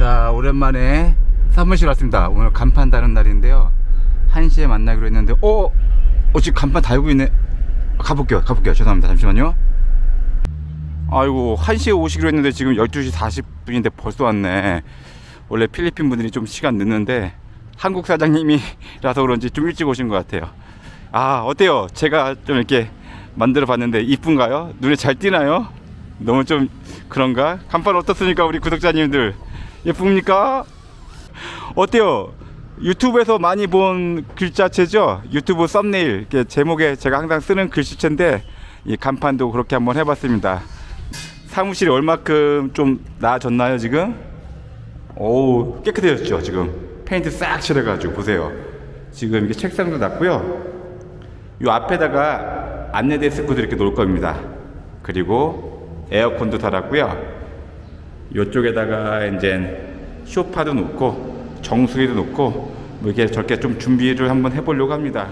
자 오랜만에 사무실 왔습니다. 오늘 간판 다는 날인데요. 1시에 만나기로 했는데 어? 어 지금 간판 달고 있네. 가볼게요 가볼게요. 죄송합니다. 잠시만요. 아이고 1시에 오시기로 했는데 지금 12시 40분인데 벌써 왔네. 원래 필리핀 분들이 좀 시간 늦는데 한국 사장님이라서 그런지 좀 일찍 오신 것 같아요. 아 어때요? 제가 좀 이렇게 만들어 봤는데 이쁜가요? 눈에 잘 띄나요? 너무 좀 그런가? 간판 어떻습니까 우리 구독자님들 예쁩니까? 어때요? 유튜브에서 많이 본 글자체죠? 유튜브 썸네일 제목에 제가 항상 쓰는 글씨체인데 이 간판도 그렇게 한번 해봤습니다. 사무실이 얼마큼 좀 나아졌나요 지금? 오 깨끗해졌죠 지금 페인트 싹 칠해가지고 보세요. 지금 이게 책상도 났고요. 요 앞에다가 안내 데스크도 이렇게 놓을 겁니다. 그리고 에어컨도 달았고요. 요쪽에다가 이제 쇼파도 놓고 정수기도 놓고 뭐 이렇게 저렇게 좀 준비를 한번 해보려고 합니다.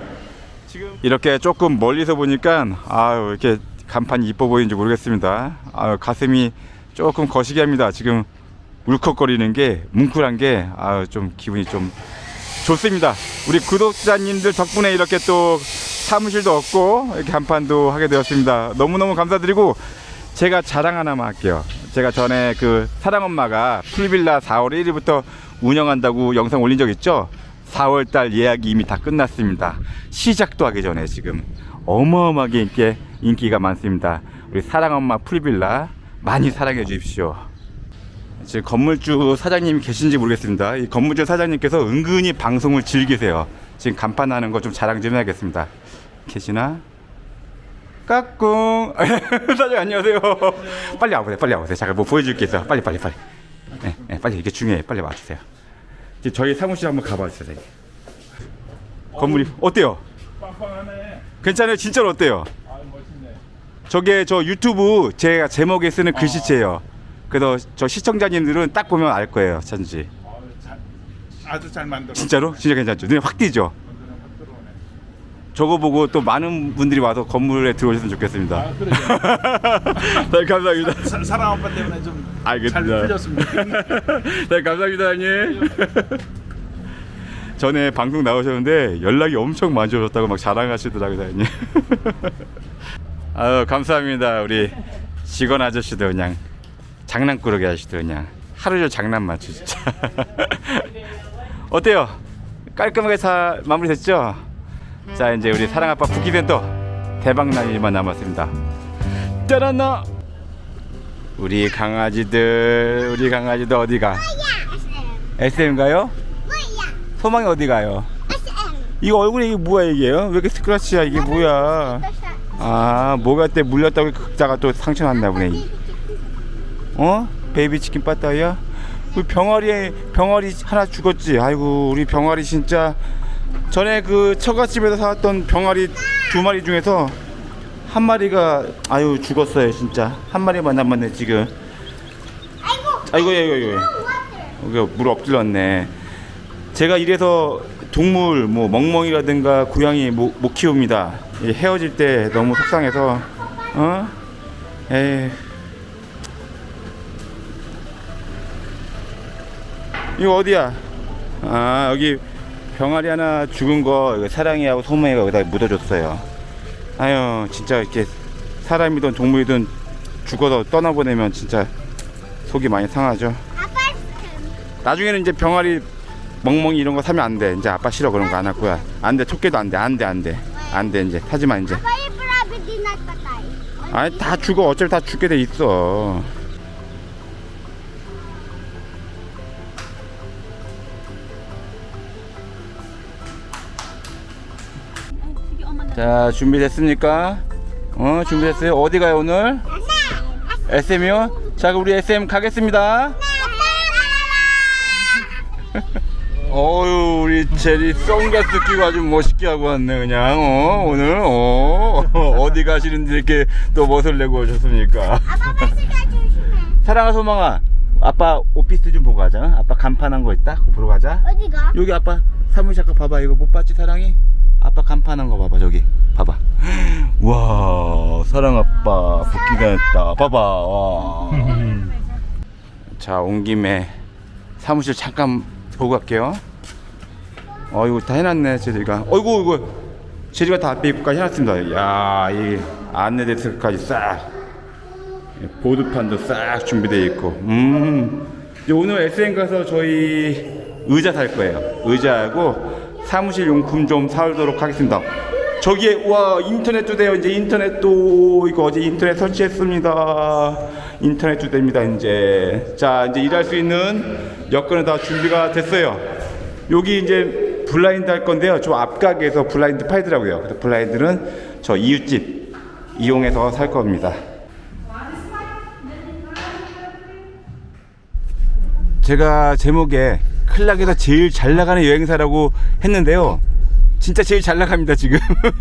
지금 이렇게 조금 멀리서 보니까 아유 이렇게 간판이 이뻐 보이는지 모르겠습니다. 아 가슴이 조금 거시기 합니다. 지금 울컥거리는 게 뭉클한 게아좀 기분이 좀 좋습니다. 우리 구독자님들 덕분에 이렇게 또 사무실도 얻고 이렇게 간판도 하게 되었습니다. 너무너무 감사드리고 제가 자랑 하나만 할게요. 제가 전에 그 사랑엄마가 풀빌라 4월 1일부터 운영한다고 영상 올린 적 있죠? 4월 달 예약이 이미 다 끝났습니다. 시작도 하기 전에 지금 어마어마하게 인기, 인기가 많습니다. 우리 사랑엄마 풀빌라 많이 사랑해 주십시오. 지금 건물주 사장님이 계신지 모르겠습니다. 이 건물주 사장님께서 은근히 방송을 즐기세요. 지금 간판하는 거 좀 자랑 좀 해야겠습니다. 계시나? 까꿍 사장님 안녕하세요. 빨리 와보세요. 빨리 와보세요. 잠깐 뭐 보여줄 게 있어. 빨리 빨리 빨리. 네, 네, 빨리 이게 중요해. 빨리 와주세요. 이제 저희 사무실 한번 가봐 주세요. 선생님. 건물이 어때요? 빵빵하네. 괜찮아요? 진짜로 어때요? 아 멋있네. 저게 저 유튜브 제가 제목에 쓰는 글씨체예요. 그래서 저 시청자님들은 딱 보면 알 거예요, 찬지. 아, 잘, 아주 잘 만들어. 진짜로? 진짜 괜찮죠? 눈에 확 띄죠? 저거 보고 또 많은 분들이 와서 건물에 들어오셨으면 좋겠습니다. 아. 네, 감사합니다. 사- 사랑 오빠 때문에 좀 잘 알겠습니다. 풀렸습니다. 네, 감사합니다, 형님. 전에 방송 나오셨는데 연락이 엄청 많이 오셨다고 막 자랑하시더라고요, 형님. 아유, 감사합니다. 우리 직원 아저씨도 그냥 장난꾸러기 하시더 그냥 하루 종일 장난만 치 진짜. 어때요? 깔끔하게 다 마무리됐죠? 자, 이제 우리 사랑아빠 부기센터 대박 날 일만 남았습니다. 따라나 우리 강아지들 우리 강아지들 어디가? SM가요? 소망이 어디 가요? 이거 얼굴에 이게 뭐야 이게요? 왜 이렇게 스크래치야 이게 뭐야? 아 뭐가 때 물렸다고 극자가 또 상처 났나 보네. 어? 베이비 치킨 빠따야? 우리 병아리 병아리 하나 죽었지. 아이고 우리 병아리 진짜 전에 그 처갓집에서 사왔던 병아리 두 마리 중에서 한 마리가 아유 죽었어요 진짜 한 마리만 남았네 지금. 아이고 아이고 아이고. 여기 물 엎질렀네. 제가 이래서 동물 뭐 멍멍이라든가 고양이 못, 못 키웁니다. 이 헤어질 때 너무 속상해서 어? 에이. 이거 어디야? 아 여기 병아리 하나 죽은 거 사랑이하고 소망이가 여기다 묻어줬어요. 아유 진짜 이렇게 사람이든 동물이든 죽어서 떠나보내면 진짜 속이 많이 상하죠. 나중에는 이제 병아리 멍멍이 이런 거 사면 안 돼. 이제 아빠 싫어 그런 거 안 할 거야. 안 돼. 토끼도 안 돼. 안 돼. 안 돼. 안 돼. 이제 마 이제. 아니 다 죽어. 어차피 다 죽게 돼 있어. 자 준비됐습니까? 어 준비됐어요? 어디 가요 오늘? SM이요? 자 그럼 우리 SM 가겠습니다. 어유 우리 제리 선글라스 끼고 아주 멋있게 하고 왔네 그냥 어 오늘 어 어디 가시는데 이렇게 또 멋을 내고 오셨습니까. 사랑아 소망아 아빠 오피스 좀 보고 가자 아빠 간판한 거 있다 보러 가자 어디 가? 여기 아빠 사무실 아까 봐봐 이거 못 봤지 사랑이 아빠 간판한 거 봐봐 저기 봐봐 와 사랑 아빠 복귀가 했다 봐봐 와 자 온 김에 사무실 잠깐 보고 갈게요. 어 이거 다 해놨네 제리가. 어이구 이거 제리가 다 앞에 입구까지 해놨습니다. 야이 안내 데스크까지 싹 보드판도 싹 준비되어 있고. 음 이제 오늘 SM 가서 저희 의자 살 거예요. 의자하고 사무실 용품 좀 사오도록 하겠습니다. 저기에 와 인터넷도 돼요. 이제 인터넷도 이거 어제 인터넷 설치했습니다. 인터넷도 됩니다. 이제 자 이제 일할 수 있는 여건은 다 준비가 됐어요. 여기 이제 블라인드 할 건데요. 저 앞가게에서 블라인드 팔더라고요. 그래서 블라인드는 저 이웃집 이용해서 살 겁니다. 제가 제목에 클락에서 제일 잘 나가는 여행사라고 했는데요. 진짜 제일 잘 나갑니다 지금.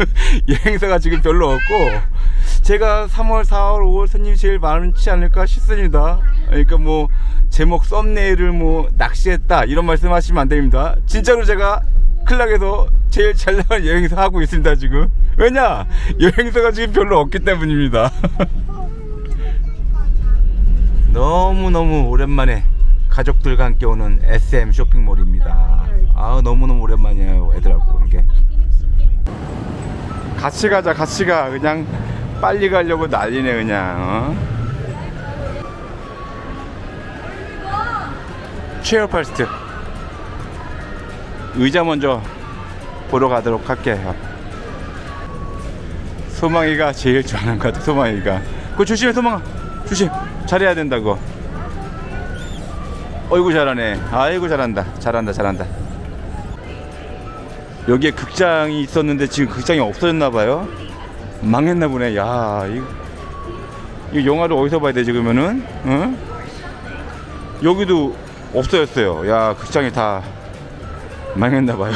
여행사가 지금 별로 없고. 제가 3월 4월 5월 손님이 제일 많지 않을까 싶습니다. 그러니까 뭐 제목 썸네일을 뭐 낚시했다 이런 말씀 하시면 안 됩니다. 진짜로 제가 클락에서 제일 잘 나가는 여행사 하고 있습니다 지금. 왜냐? 여행사가 지금 별로 없기 때문입니다. 너무너무 오랜만에 가족들과 함께 오는 SM 쇼핑몰입니다. 아 너무너무 오랜만이에요 애들하고 오는 게. 같이 가자 같이 가. 그냥 빨리 가려고 난리네 그냥 어? 체어 팔스트. 의자 먼저 보러 가도록 할게요. 소망이가 제일 좋아하는 것 같아 소망이가. 그거 조심해 소망아. 조심. 잘해야 된다고 어이구 잘하네. 아이고 잘한다. 잘한다 잘한다. 여기에 극장이 있었는데 지금 극장이 없어졌나 봐요. 망했나 보네. 야 이거, 이 영화를 어디서 봐야 되지 그러면은? 응? 여기도 없어졌어요. 야 극장이 다 망했나 봐요.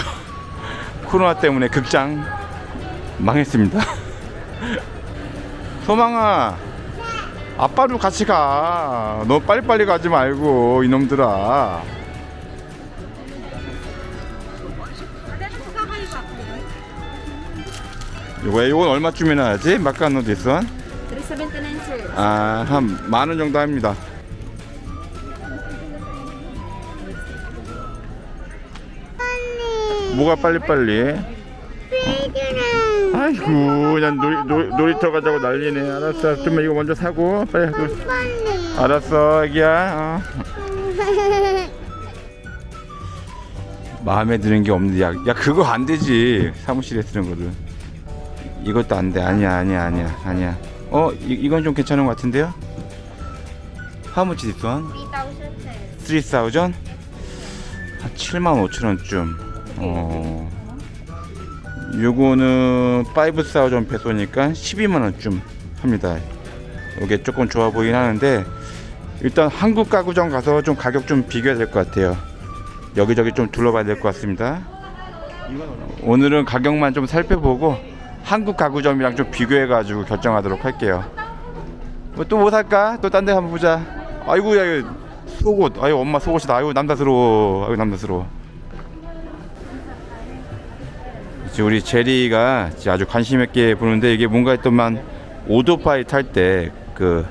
코로나 때문에 극장 망했습니다. 소망아 아빠도 같이 가. 너 빨리빨리 가지 말고 이놈들아. 이거 이건 얼마쯤에 나야지? 막간노 디선? 379 sir. 아, 한 만 원 정도 합니다. 뭐가 빨리빨리? 빨리는. 아이고, 그냥 놀이, 놀, 놀이터 가자고 난리네. 알았어. 좀 이거 먼저 사고. 빨리. 빨리. 알았어, 애기야. 어. 마음에 드는 게 없는데 야, 야 그거 안 되지 사무실에 쓰는 거를 이것도 안 돼 아니야 아니야 아니야 아니야 어 이, 이건 좀 괜찮은 것 같은데요 How much this one? 3,000 sir. 3,000? 한 7만 5천 원쯤 어 요거는 5,000 페소니까 12만 원쯤 합니다. 이게 조금 좋아 보이긴 하는데 일단 한국 가구점 가서 좀 가격 좀 비교해야 될 것 같아요. 여기저기 좀 둘러봐야 될 것 같습니다. 오늘은 가격만 좀 살펴보고 한국 가구점이랑 좀 비교해 가지고 결정하도록 할게요. 뭐또뭐 살까? 또 딴 데 한번 보자. 아이고 야 이거 속옷. 아유 엄마 속옷이다. 아유 남다스러워. 아유 남다스러워 이제 우리 제리가 아주 관심 있게 보는데 이게 뭔가 했더만 오토바이 탈 때 그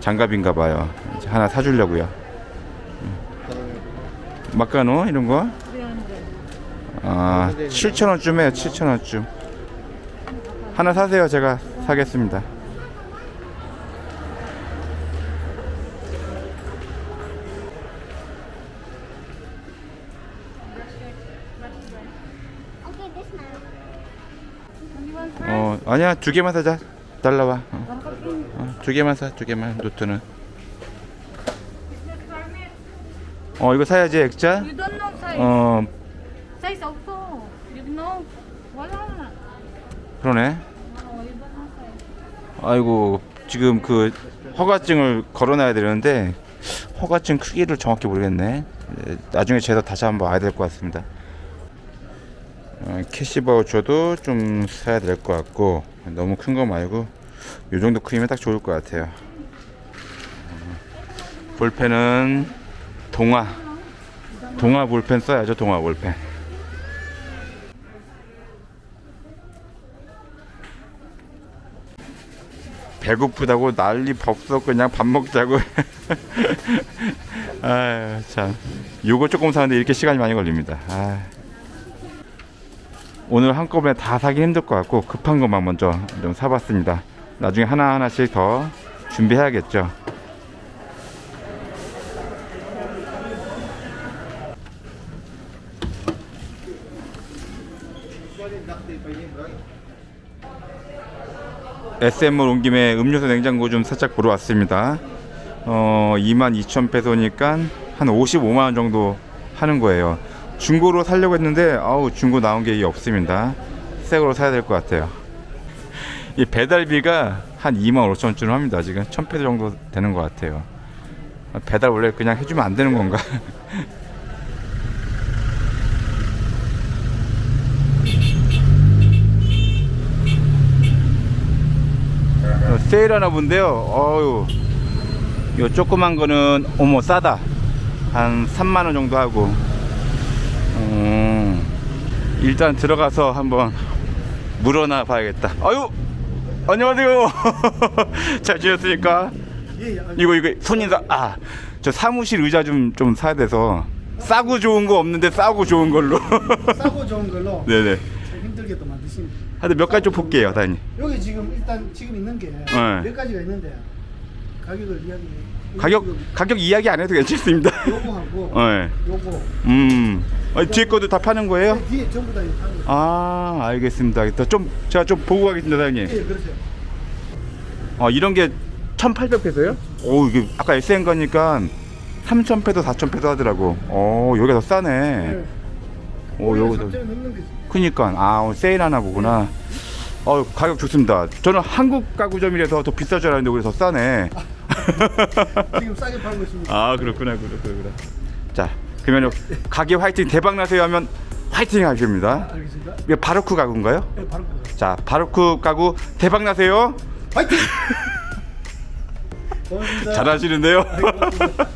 장갑인가 봐요. 하나 사주려고요. 막가노? 이런 거? 아 7,000원쯤 해요 7,000원쯤. 하나 사세요. 제가 사겠습니다 아니야 두 개만 사자 달라와 어. 어, 두 개만 사두 개만 노트는 어 이거 사야지 액자 You don't know size. 어 Size 없어. You know. wala. 그러네 you don't know size. 아이고 지금 그 허가증을 걸어놔야 되는데 허가증 크기를 정확히 모르겠네 에, 나중에 제가 다시 한번 와야 될 것 같습니다 어, 캐시 바우처도 좀 사야 될 것 같고 너무 큰 거 말고 이 정도 크기면 딱 좋을 것 같아요 어, 볼펜은 동화 동화 볼펜 써야죠 동화 볼펜 배고프다고 난리 법석 그냥 밥 먹자고. 아유 참. 요거 조금 사는데 이렇게 시간이 많이 걸립니다. 아. 오늘 한꺼번에 다 사기 힘들 것 같고 급한 것만 먼저 좀 사봤습니다. 나중에 하나 하나씩 더 준비해야겠죠. SM을 온 김에 음료수 냉장고 좀 살짝 보러 왔습니다. 어, 22,000 페소니까 한 55만 원 정도 하는 거예요. 중고로 살려고 했는데 아우 중고 나온 게 없습니다. 새 거로 사야 될 것 같아요. 이 배달비가 한 2만 5천 원쯤 합니다. 지금 1,000페소 정도 되는 것 같아요. 배달 원래 그냥 해주면 안 되는 건가? 어, 세일하나 본데요. 어유, 요 조그만 거는 어머 싸다. 한 3만 원 정도 하고. 음, 일단 들어가서 한번 물어나 봐야겠다. 아유, 안녕하세요. 잘 지냈습니까? 예, 예. 이거 이거 손인사 아, 저 사무실 의자 좀 좀 사야 돼서 싸고 좋은 거 없는데 싸고 좋은 걸로. 싸고 좋은 걸로 네네. 좀 힘들게 또 만드십니다. 하여튼 몇 가지 좀 볼게요, 다니. 여기 지금 일단 지금 있는 게몇 네. 가지가 있는데 가격을 이야기. 가격 가격 이야기 안 해도 괜찮습니다. 요거하고 네. 요거 음. 아니, 뒤에 것도 다 파는 거예요? 뒤에 전부 다 이거 파는 거. 아, 알겠습니다. 일단 좀 제가 좀 보고 가겠습니다, 사장님. 예, 그렇죠. 어, 이런 게 1,800페소예요? 오, 이게 아까 SN 가니까 3,000페소, 4,000페소 하더라고. 어, 여기가 더 싸네. 네. 오, 요거도. 3점이 넘는 거지. 그니까 아 오늘 세일 하나 보구나. 어 가격 좋습니다. 저는 한국 가구점이라서 더 비쌀 줄 알았는데 오히려 더 싸네. 지금 싸게 팔고 있습니다. 아 그렇구나 그렇구나. 자 그러면 가게 화이팅 대박 나세요 하면 화이팅 하십니다. 알겠습니다. 이게 바로크 가구인가요? 예, 바로 그거. 자 바로크 가구 대박 나세요. 화이팅! 고맙습니다. 잘하시는데요. 고맙습니다.